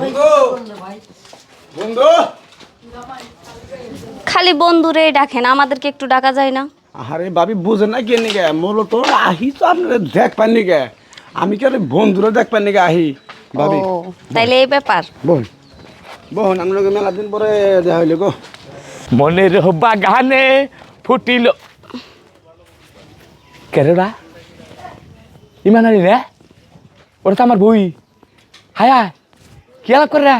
বন্ধু। বন্ধু। খালি বন্ধুরে ডাকেন আমাদেরকে একটু ডাকা যায় না। আরে ভাবি বুঝে না কে নিগে? মূলত আহি তো আপনারা দেখ পান নিগে। আমি কি বন্ধুরা দেখ পান নিগে আহি ভাবি? ও তাইলে এই ব্যাপার। বোন বোন আমরা মেলা দিন পরে দেখা হইলে গো? মনের বাগানে ফুটিল কেরেরা ইমান আলী রে? ওটা তো আমার বই। হায়। হায় কি করে রে?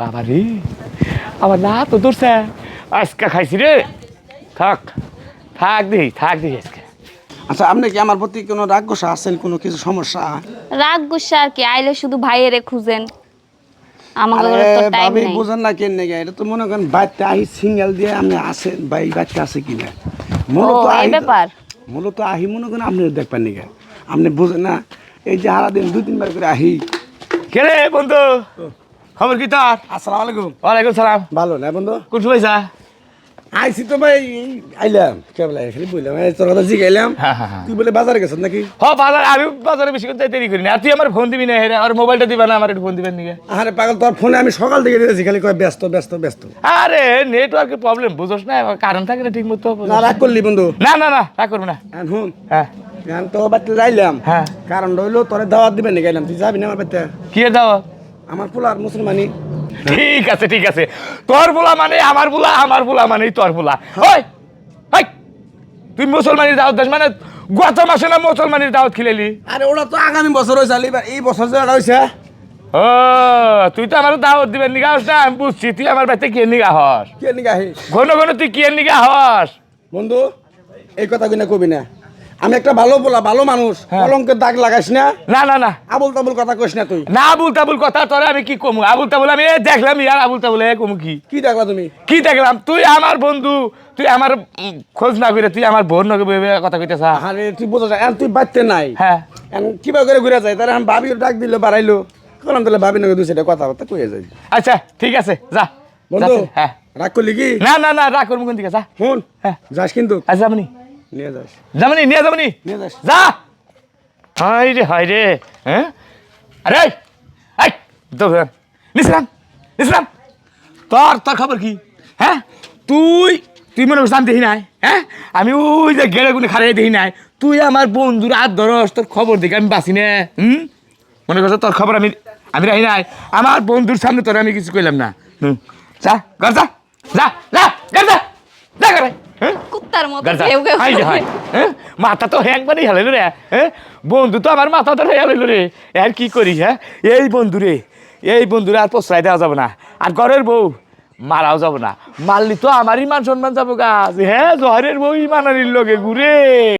বাবা রে আমার না তো দূরছে আজকে খাইছি রে। থাক থাক দিই থাক দিই আজকে। আচ্ছা আপনি কি আমার প্রতি কোনো রাগ গোসা আছেন কোনো কিছু সমস্যা? রাগ গুসা আর কি আইলে শুধু ভাইয়েরে খুঁজেন। নেই। বুঝেন না কেন এটা তো মনে করেন বাচ্চা আহি সিঙ্গেল দিয়ে আপনি আসেন ভাই বাচ্চা আছে কিনা? ও মূলত এই আহি ব্যাপার। মূলত আহি মনে করেন আপনি দেখবেন আপনি বুঝেন না এই যে সারাদিন দুই তিনবার করে আহি কে বন্ধু? খবর কি তোর? আসসালামু আলাইকুম। ওয়ালাইকুম সালাম। ভালো না বন্ধু? কোন সময় যা? আইসি তো ভাই আইলাম। কে বলে খালি বললাম এই তোর কথা জিগাইলাম। তুই বলে বাজারে গেছিস নাকি? হ বাজার আমি বাজারে বেশি করতে দেরি করি না। আর তুই আমার ফোন দিবি না হেরে। আর মোবাইলটা দিবা না আমার একটু ফোন দিবেন নিকে আরে পাগল তোর ফোনে আমি সকাল থেকে দিয়েছি খালি কয় ব্যস্ত ব্যস্ত ব্যস্ত। আরে নেটওয়ার্কের প্রবলেম বুঝোস না কারণ থাকে না ঠিক মতো না রাগ করলি বন্ধু। না না না রাগ করব না। হ্যাঁ। এখন তো বাড়িতে যাইলাম। হ্যাঁ। কারণ রইল তোরে দাওয়াত দিবেন গেলাম তুই যাবি না আমার বাড়িতে? কি এর দাও আমার পোলার মুসলমানি ঠিক আছে ঠিক আছে। তোর বলা মানে আমার বলা আমার বলা মানে তোর বলা ওই ওই তুই মুসলমানের দাওয়াত দাস মানে গত মাসে না মুসলমানের দাওয়াত খিলেলি আরে ওটা তো আগামী বছর হয়েছে এবার এই বছর যে ওটা হয়েছে ও তুই তো আমার দাওয়াত দিবেন নিগা হস না আমি বুঝছি। তুই আমার বাড়িতে কে নিগা হস? কে আহি ঘন ঘন তুই কে নিগা হস? বন্ধু এই কথা কিনা কবি না। আমি একটা ভালো বলা ভালো মানুষ হ্যাঁ। কলঙ্কের দাগ লাগাইস না। না না না। আবুল তাবুল কথা কইস না তুই। না আবুল তাবুল কথা তোরে আমি কি কমু? আবুল তাবুল আমি দেখলাম ইয়ার আবুল তাবুল এ কমু কি? কি দেখলা তুমি? কি দেখলাম? তুই আমার বন্ধু তুই আমার খোঁজ না করে তুই আমার বোন বইবে কথা কইতেছ? আরে তুই বোঝা যায় তুই বাড়তে নাই। হ্যাঁ। কিবা করে ঘুরে যায়? তাহলে আমি ভাবি ডাক দিল বাড়াইলো। কলাম তাহলে ভাবি নাকি দুই সেটা কথাবার্তা কয়ে যাই আচ্ছা ঠিক আছে যা। বন্ধু হ্যাঁ। রাগ করলি কি? না না না রাগ করব কোন দিকে? যা। শুন হ্যাঁ। যাস কিন্তু। আচ্ছা যাবনি নিয়ে যাস। যাবনি নিয়ে যাবনি? নিয়ে যাস। যা! হাই রে হাই রে হ্যাঁ? আরে এই তো নিসলাম নিসলাম তোর তোর খবর কি? হ্যাঁ? তুই তুই মনে আমি দেখি নাই? হ্যাঁ? আমি ওই যে গেড়ে গুনে খারাই দেখি নাই। তুই আমার বন্ধুর আর ধরস তোর খবর দেখে আমি বাঁচি না হুম? মনে করছ তোর খবর আমি আমি রাখি নাই? আমার বন্ধুর সামনে তোর আমি কিছু কইলাম না। হুম যা ঘর যা যা যা ঘর যা যা হ্যাঁ কুত্তার মতো কেউ কেউ হাই রে হাই, হ্যাঁ? মাথা তো একবারই হেলাইল রে। হ্যাঁ? বন্ধু তো আমার মাথা তো হেলাইল রে। আর কি করি হ্যাঁ? এই বন্ধু রে এই বন্ধুরে আর প্রশ্রয় দেওয়া যাবে না। আর ঘরের বউ মারাও যাব না। মারলি তো আমারই মান সম্মান যাব গাছ হ্যাঁ জহরের বউ ইমানারির লোকে ঘুরে।